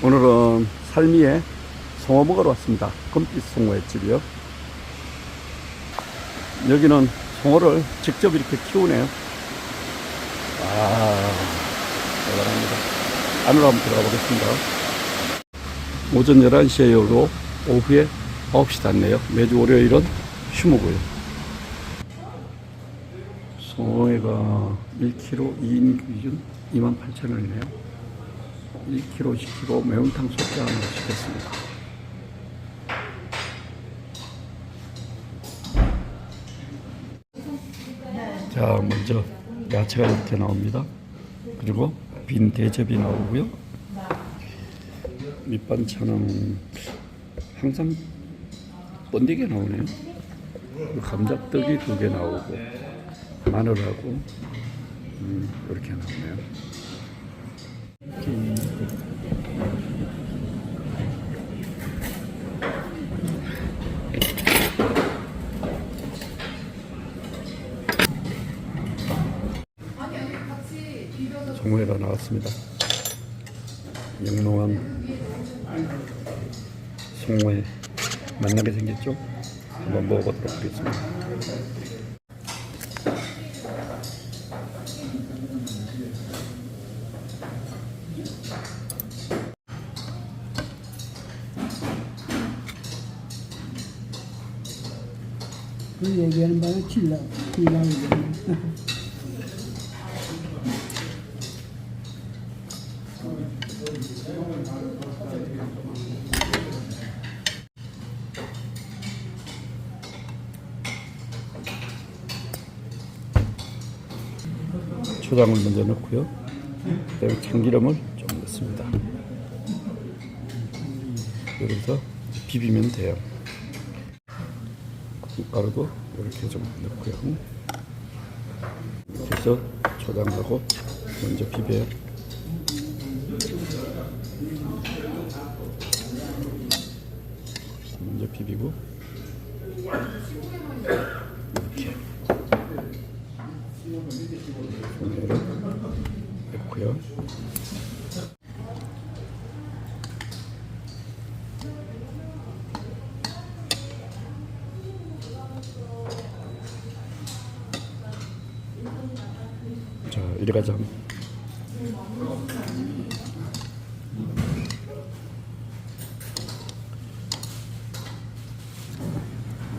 오늘은 살미에 송어 먹으러 왔습니다. 금빛 송어의 집이요. 여기는 송어를 직접 이렇게 키우네요. 아, 대단합니다. 안으로 한번 들어가 보겠습니다. 오전 11시에 열고 오후에 9시 닫네요. 매주 월요일은 휴무고요. 송어회가 1kg 2인 기준 28,000원이네요. 1kg 시키고 매운탕 소주 하나 시켰습니다. 자, 먼저 야채가 이렇게 나옵니다. 그리고 빈 대접이 나오고요. 밑반찬은 항상 번데기 나오네요. 감자떡이 두 개 나오고 마늘하고 음, 이렇게 나오네요. 송어회가 나왔습니다. 영롱한 송어회 만나게 생겼죠? 한번 먹어보도록 하겠습니다. 그 얘기하는 바는 칠라, 칠라 얘기하는. 초장을 먼저 넣고요. 그다음에 참기름을 좀 넣습니다. 여기서 비비면 돼요. 가루도 이렇게 좀 넣고요. 해서 초장하고 먼저 비벼요. 먼저 비비고 이렇게 종류를 넣고요. 자, 가자.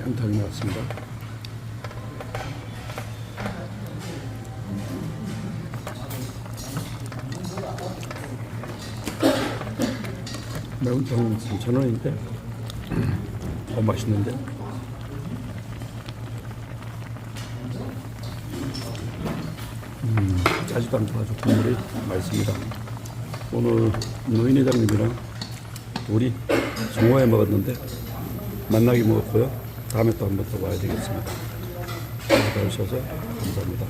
양탕이 나왔습니다. 매운탕 3,000원인데? 더 맛있는데? 음, 짜지도 않고 아주 국물이 맛있습니다. 오늘 노인 회장님이랑 우리 송어회 먹었는데 만나게 먹었고요 다음에 또 한 번 더 와야 되겠습니다. 오셔서 감사합니다